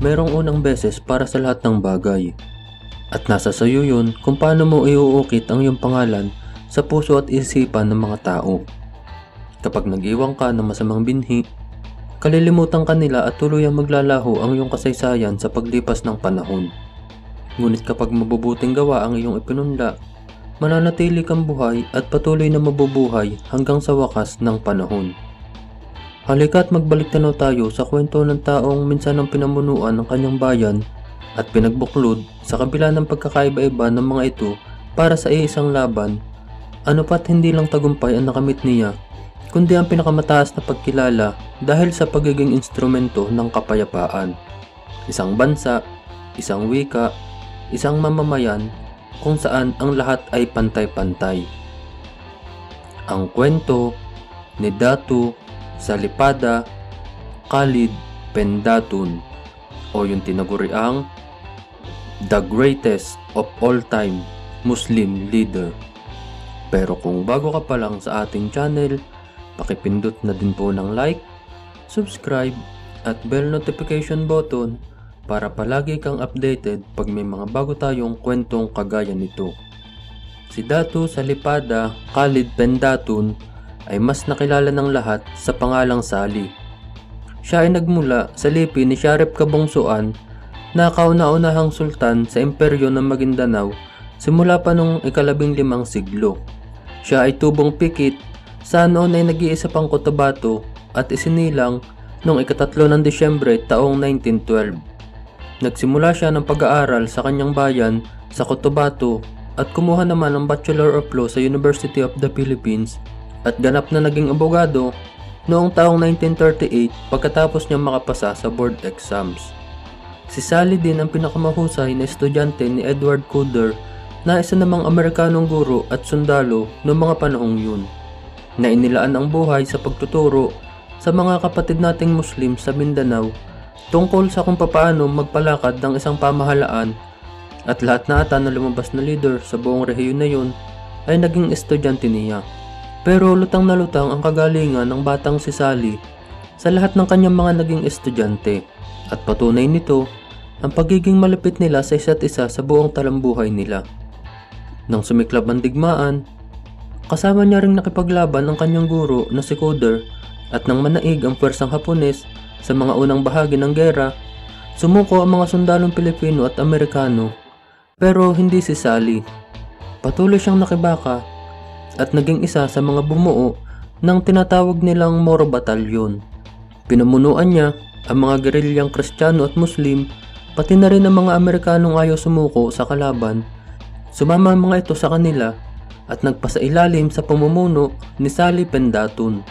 merong unang beses para sa lahat ng bagay. At nasa sayo yun kung paano mo iuukit ang iyong pangalan sa puso at isipan ng mga tao. Kapag nag-iwang ka ng masamang binhi, kalilimutan ka nila at tuluyang maglalaho ang iyong kasaysayan sa paglipas ng panahon. Ngunit kapag mabubuting gawa ang iyong ipinunla, mananatili kang buhay at patuloy na mabubuhay hanggang sa wakas ng panahon. Halika at magbalik tanaw tayo sa kwento ng taong minsan ang pinamunuan ng kanyang bayan at pinagbuklod sa kabila ng pagkakaiba-iba ng mga ito para sa iisang laban. Ano pat hindi lang tagumpay ang nakamit niya, kundi ang pinakamataas na pagkilala dahil sa pagiging instrumento ng kapayapaan. Isang bansa, isang wika, isang mamamayan kung saan ang lahat ay pantay-pantay. Ang kwento ni Datu Salipada Khalid Pendatun o yung tinaguriang The Greatest of All Time Muslim Leader. Pero kung bago ka pa lang sa ating channel, pakipindot na din po ng like, subscribe, at bell notification button para palagi kang updated pag may mga bago tayong kwentong kagaya nito. Si Datu Salipada Khalid Pendatun ay mas nakilala ng lahat sa pangalang Sali. Siya ay nagmula sa lipi ni Sharif Kabongsoan na kauna-unahang sultan sa imperyo ng Maguindanao simula pa nung ikalabing limang siglo. Siya ay tubong pikit sa noon ay nag-iisa pang Cotabato at isinilang noong ikatatlo ng Disyembre taong 1912. Nagsimula siya ng pag-aaral sa kanyang bayan sa Cotabato at kumuha naman ng Bachelor of Law sa University of the Philippines at ganap na naging abogado noong taong 1938 pagkatapos niya makapasa sa board exams. Si Sally din ang pinakamahusay na estudyante ni Edward Cooder na isa namang Amerikanong guro at sundalo noong mga panahong yun na inilaan ang buhay sa pagtuturo sa mga kapatid nating Muslim sa Mindanao tungkol sa kung paano magpalakad ng isang pamahalaan at lahat na ata na lumabas na leader sa buong rehiyon na yun ay naging estudyante niya. Pero lutang na lutang ang kagalingan ng batang si Sally sa lahat ng kanyang mga naging estudyante at patunay nito ang pagiging malapit nila sa isa't isa sa buong talambuhay nila. Nang sumiklab ang digmaan, kasama niya ring nakipaglaban ang kanyang guro na si Coder at nang manaig ang pwersang Hapones sa mga unang bahagi ng gera, sumuko ang mga sundalong Pilipino at Amerikano pero hindi si Sally. Patuloy siyang nakibaka at naging isa sa mga bumuo ng tinatawag nilang Moro Batalyon. Pinamunuan niya ang mga gerilyang Kristiyano at Muslim pati na rin ang mga Amerikanong ayaw sumuko sa kalaban. Sumama mga ito sa kanila at nagpasailalim sa pamumuno ni Sally Pendatun.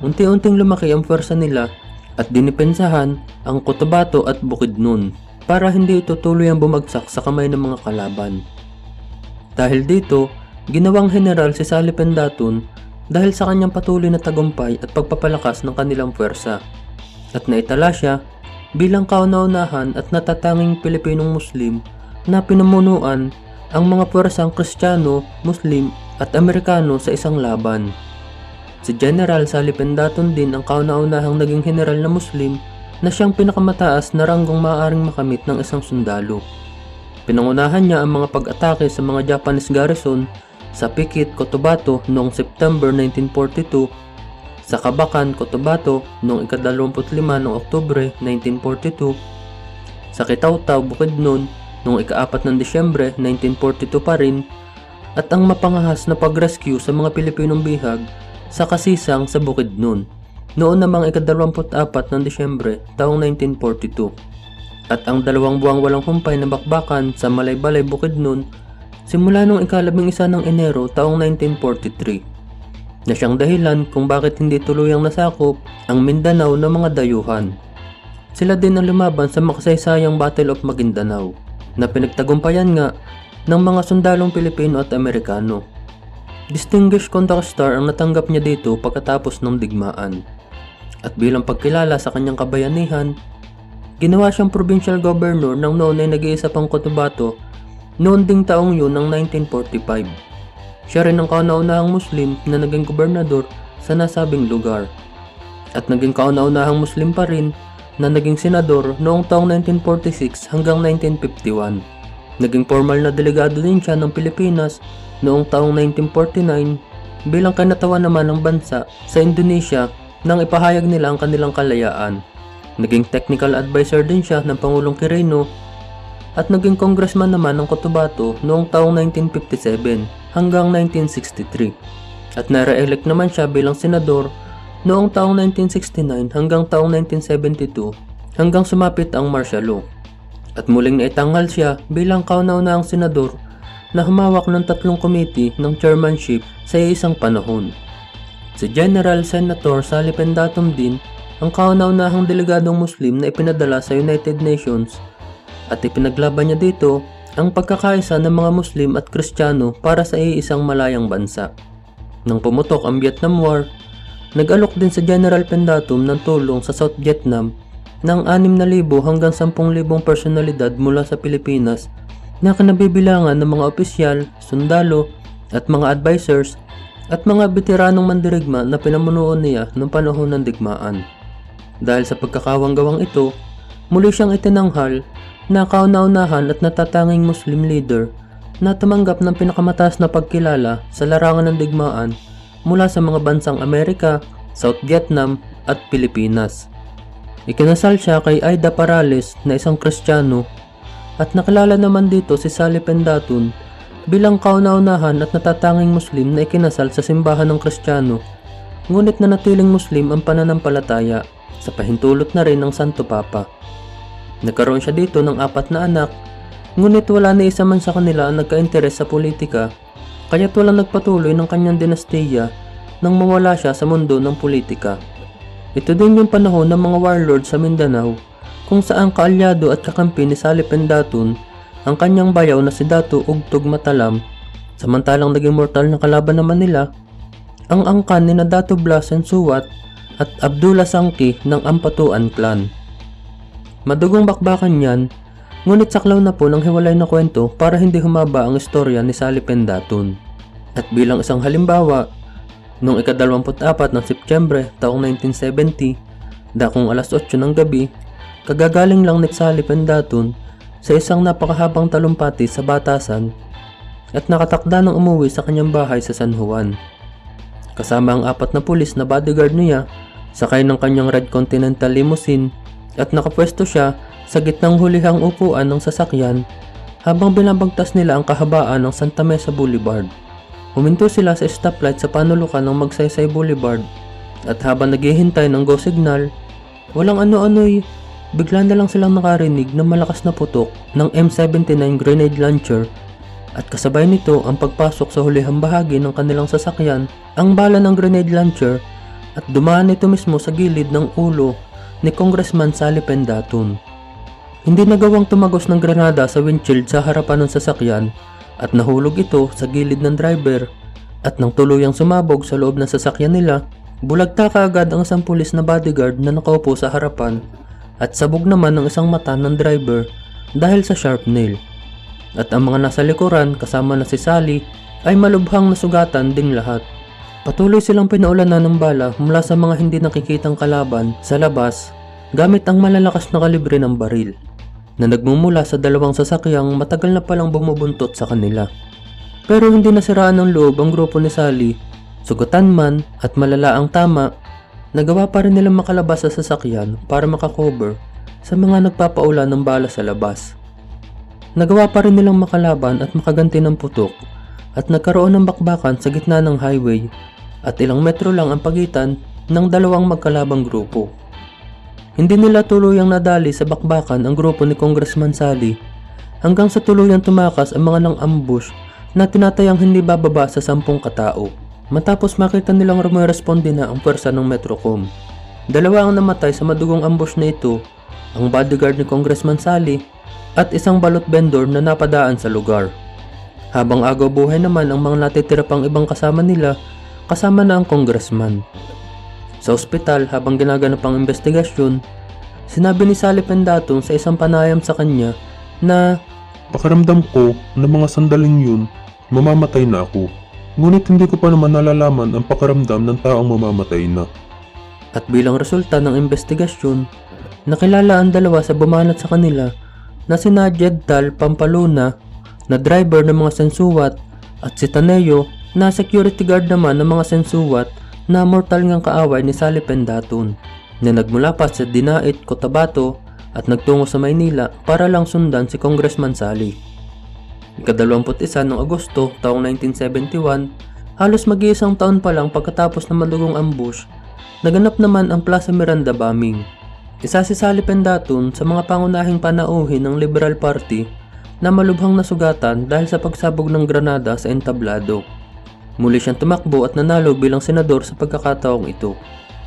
Unti-unting lumaki ang pwersa nila at dinipensahan ang Cotabato at Bukidnon para hindi ito tuloy ang bumagsak sa kamay ng mga kalaban. Dahil dito, ginawang general si Sally Pendatun dahil sa kanyang patuloy na tagumpay at pagpapalakas ng kanilang puwersa at naitala siya bilang kauna-unahan at natatanging Pilipinong Muslim na pinamunuan ang mga puwersang Kristiyano, Muslim at Amerikano sa isang laban. Si General Sally Pendatun din ang kauna-unahang naging general na Muslim na siyang pinakamataas na ranggong maaaring makamit ng isang sundalo. Pinangunahan niya ang mga pag-atake sa mga Japanese garrison sa Pikit, Cotabato noong September 1942, sa Kabakan, Cotabato noong ika-25 ng Oktubre 1942, sa Kitaw-Taw, Bukidnon noong ika-4 ng Disyembre 1942 pa rin, at ang mapangahas na pag-rescue sa mga Pilipinong bihag sa Kasisang sa Bukidnon noon namang ika-24 ng Disyembre taong 1942 at ang dalawang buwang walang humpay na bakbakan sa Malaybalay Bukidnon simula noong ikalabing isa ng Enero taong 1943 na siyang dahilan kung bakit hindi tuluyang nasakop ang Mindanao ng mga dayuhan. Sila din ang lumaban sa makasaysayang Battle of Maguindanao na pinagtagumpayan nga ng mga sundalong Pilipino at Amerikano. Distinguished Conduct Star ang natanggap niya dito pagkatapos ng digmaan. At bilang pagkilala sa kanyang kabayanihan, ginawa siyang provincial governor ng noon ay nag-iisa pang Cotabato noon ding taong yun ng 1945. Siya rin ang kauna-unahang Muslim na naging gobernador sa nasabing lugar. At naging kauna-unahang Muslim pa rin na naging senador noong taong 1946 hanggang 1951. Naging formal na delegado din siya ng Pilipinas noong taong 1949 bilang kanatawan naman ng bansa sa Indonesia nang ipahayag nila ang kanilang kalayaan. Naging technical advisor din siya ng Pangulong Quirino at naging congressman naman ng Cotabato noong taong 1957 hanggang 1963 at nare-elect naman siya bilang senador noong taong 1969 hanggang taong 1972 hanggang sumapit ang martial law. At muling naitanghal siya bilang kauna-unahang senador na humawak ng tatlong committee ng chairmanship sa isang panahon. Si General Senator Sally Pendatum din ang kauna-unahang delegadong Muslim na ipinadala sa United Nations at ipinaglaban niya dito ang pagkakaisa ng mga Muslim at Kristiyano para sa iisang malayang bansa. Nang pumutok ang Vietnam War, nag-alok din sa General Pendatum ng tulong sa South Vietnam ng 6,000 hanggang 10,000 personalidad mula sa Pilipinas na kinabibilangan ng mga opisyal, sundalo, at mga advisors at mga veteranong mandirigma na pinamunuan niya noong panahon ng digmaan. Dahil sa pagkakawanggawang ito, muli siyang itinanghal na kauna-unahan at natatanging Muslim leader na tumanggap ng pinakamataas na pagkilala sa larangan ng digmaan mula sa mga bansang Amerika, South Vietnam at Pilipinas. Ikinasal siya kay Aida Parales na isang Kristiyano at nakilala naman dito si Sally Pendatun bilang kauna-unahan at natatanging Muslim na ikinasal sa simbahan ng Kristiyano ngunit nanatiling Muslim ang pananampalataya sa pahintulot na rin ng Santo Papa. Nagkaroon siya dito ng apat na anak, ngunit wala na isa man sa kanila ang nagka-interes sa politika, kaya't walang nagpatuloy ng kanyang dinastiya nang mawala siya sa mundo ng politika. Ito din yung panahon ng mga warlord sa Mindanao, kung saan kaalyado at kakampi ni Sally Pendatun ang kanyang bayaw na si Datu Ugtog Matalam, samantalang naging mortal na kalaban naman nila ang angkan ni Datu Blas and Suwat at Abdullah Sangki ng Ampatuan clan. Madugong bakbakan yan, ngunit saklaw na po ng hiwalay na kwento para hindi humaba ang istorya ni Sally Pendatun. At bilang isang halimbawa, noong ikadalawamput-apat ng Setyembre taong 1970, dakong alas 8 ng gabi, kagagaling lang ni Sally Pendatun sa isang napakahabang talumpati sa batasan at nakatakda ng umuwi sa kanyang bahay sa San Juan. Kasama ang apat na pulis na bodyguard niya, sakay ng kanyang Red Continental limousine at nakapwesto siya sa gitnang hulihang upuan ng sasakyan habang binabagtas nila ang kahabaan ng Santa Mesa Boulevard. Huminto sila sa stoplight sa panulukan ng Magsaysay Boulevard at habang naghihintay ng go signal, walang ano-ano'y bigla na lang silang nakarinig ng malakas na putok ng M79 grenade launcher at kasabay nito ang pagpasok sa hulihang bahagi ng kanilang sasakyan ang bala ng grenade launcher at dumaan ito mismo sa gilid ng ulo ni Congressman Sally Pendatun. Hindi nagawang tumagos ng granada sa windshield sa harapan ng sasakyan at nahulog ito sa gilid ng driver at nang tuluyang sumabog sa loob ng sasakyan nila, bulagta kaagad ang isang pulis na bodyguard na nakaupo sa harapan at sabog naman ng isang mata ng driver dahil sa sharp nail. At ang mga nasa likuran kasama na si Sally ay malubhang nasugatan ding lahat. Patuloy silang pinaulanan ng bala mula sa mga hindi nakikitang kalaban sa labas gamit ang malalakas na kalibre ng baril na nagmumula sa dalawang sasakyang matagal na palang bumubuntot sa kanila. Pero hindi nasiraan ng loob ang grupo ni Sally, sugatan man at malala ang tama, nagawa pa rin nilang makalabas sa sasakyan para makakover sa mga nagpapaula ng bala sa labas. Nagawa pa rin nilang makalaban at makaganti ng putok at nagkaroon ng bakbakan sa gitna ng highway at ilang metro lang ang pagitan ng dalawang magkalabang grupo. Hindi nila tuluyang nadali sa bakbakan ang grupo ni Congressman Sally hanggang sa tuluyang tumakas ang mga nang ambush na tinatayang hindi bababa sa sampung katao. Matapos makita nilang rumeresponde na ang pwersa ng Metrocom. Dalawa ang namatay sa madugong ambush na ito, ang bodyguard ni Congressman Sally at isang balot vendor na napadaan sa lugar. Habang agaw buhay naman ang mga natitira pang ibang kasama nila, kasama na ang congressman. Sa ospital habang ginaganap ang investigasyon, sinabi ni Sally Pendatong sa isang panayam sa kanya na Pakiramdam ko na mga sandaling yun, mamamatay na ako. Ngunit hindi ko pa naman nalalaman ang pakiramdam ng taong mamamatay na. at bilang resulta ng investigasyon, nakilala ang dalawa sa bumanat sa kanila na sina Jedtal Pampaluna na driver ng mga sensuwat at si Taneo na security guard naman ng mga sensuwat na mortal ngang kaaway ni Sally Pendatun na nagmula pa sa Dinait, Cotabato at nagtungo sa Maynila para lang sundan si Congressman Sally. Ikadalawamput isa noong Agosto taong 1971, halos mag-iisang taon pa lang pagkatapos ng malugong ambush, naganap naman ang Plaza Miranda bombing. Isa si Sally Pendatun sa mga pangunahing panauhin ng Liberal Party na malubhang nasugatan dahil sa pagsabog ng granada sa entablado. Muli siyang tumakbo at nanalo bilang senador sa pagkakataong ito.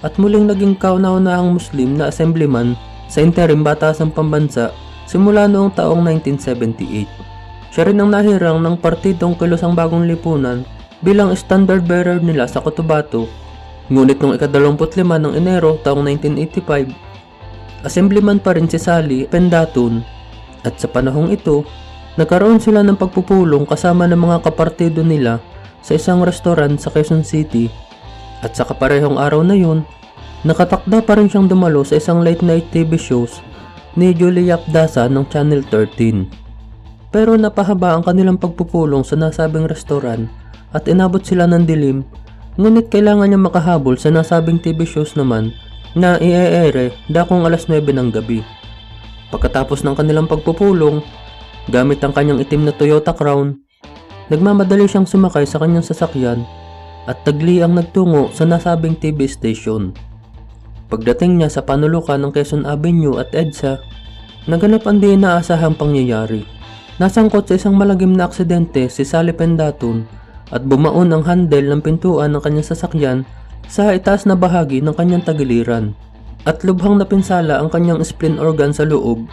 At muling naging kauna-unahang Muslim na assemblyman sa interim batasang pambansa simula noong taong 1978. Siya rin ang nahirang ng partidong kilosang bagong lipunan bilang standard bearer nila sa Cotabato. Ngunit noong ikadalawamput lima ng Enero taong 1985, assemblyman pa rin si Sally Pendatun at sa panahong ito, nagkaroon sila ng pagpupulong kasama ng mga kapartido nila sa isang restaurant sa Quezon City at sa kaparehong araw na yun, nakatakda pa rin siyang dumalo sa isang late night TV shows ni Julia Dasa ng Channel 13. Pero napahaba ang kanilang pagpupulong sa nasabing restaurant at inabot sila ng dilim ngunit kailangan niya makahabol sa nasabing TV shows naman na i-ere dakong alas 9 ng gabi. Pagkatapos ng kanilang pagpupulong, gamit ang kanyang itim na Toyota Crown, nagmamadali siyang sumakay sa kanyang sasakyan at tagli ang nagtungo sa nasabing TV station. Pagdating niya sa panulukan ng Quezon Avenue at EDSA, naganap ang di inaasahang pangyayari. Nasangkot sa isang malagim na aksidente si Sally Pendatun at bumaon ang handle ng pintuan ng kanyang sasakyan sa itaas na bahagi ng kanyang tagiliran at lubhang napinsala ang kanyang spleen organ sa loob,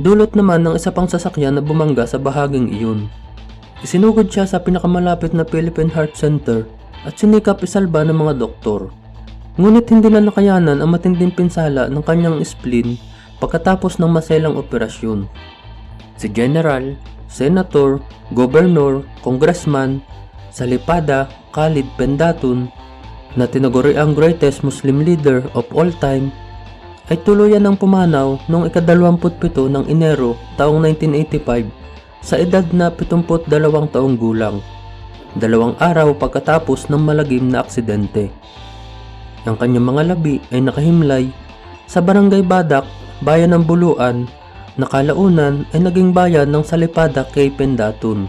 dulot naman ng isa pang sasakyan na bumangga sa bahaging iyon. Isinugod siya sa pinakamalapit na Philippine Heart Center at sinikap isalba ng mga doktor. Ngunit hindi na nakayanan ang matinding pinsala ng kanyang spleen pagkatapos ng maselang operasyon. Si General, Senator, Gobernur, Congressman, Salipada, Khalid Pendatun, na tinaguri ang greatest Muslim leader of all time, ay tuluyan ng pumanaw noong ikadalawamputpito ng Enero taong 1985 sa edad na 72 taong gulang, dalawang araw pagkatapos ng malagim na aksidente. Ang kanyang mga labi ay nakahimlay sa barangay Badak, bayan ng Buluan, na kalaunan ay naging bayan ng Salipada kay Pendatun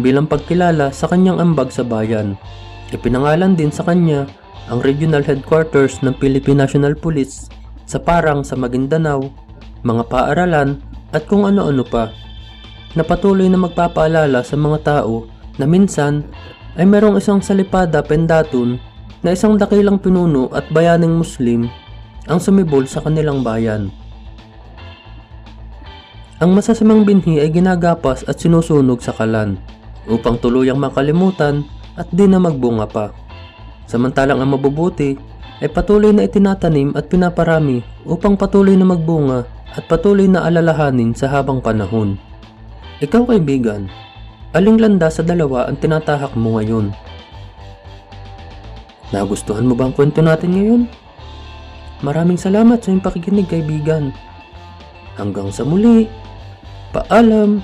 bilang pagkilala sa kanyang ambag sa bayan. Ipinangalan din sa kanya ang regional headquarters ng Philippine National Police sa Parang sa Maguindanao, mga paaralan at kung ano-ano pa na patuloy na magpapaalala sa mga tao na minsan ay merong isang salipada pendatun na isang dakilang pinuno at bayaning Muslim ang sumibol sa kanilang bayan. Ang masasamang binhi ay ginagapas at sinusunog sa kalan upang tuluyang makalimutan at di na magbunga pa. Samantalang ang mabubuti ay patuloy na itinatanim at pinaparami upang patuloy na magbunga at patuloy na alalahanin sa habang panahon. Ikaw kaibigan, aling landa sa dalawa ang tinatahak mo ngayon? Nagustuhan mo ba ang kwento natin ngayon? Maraming salamat sa iyong pakikinig kaibigan. Hanggang sa muli. Paalam!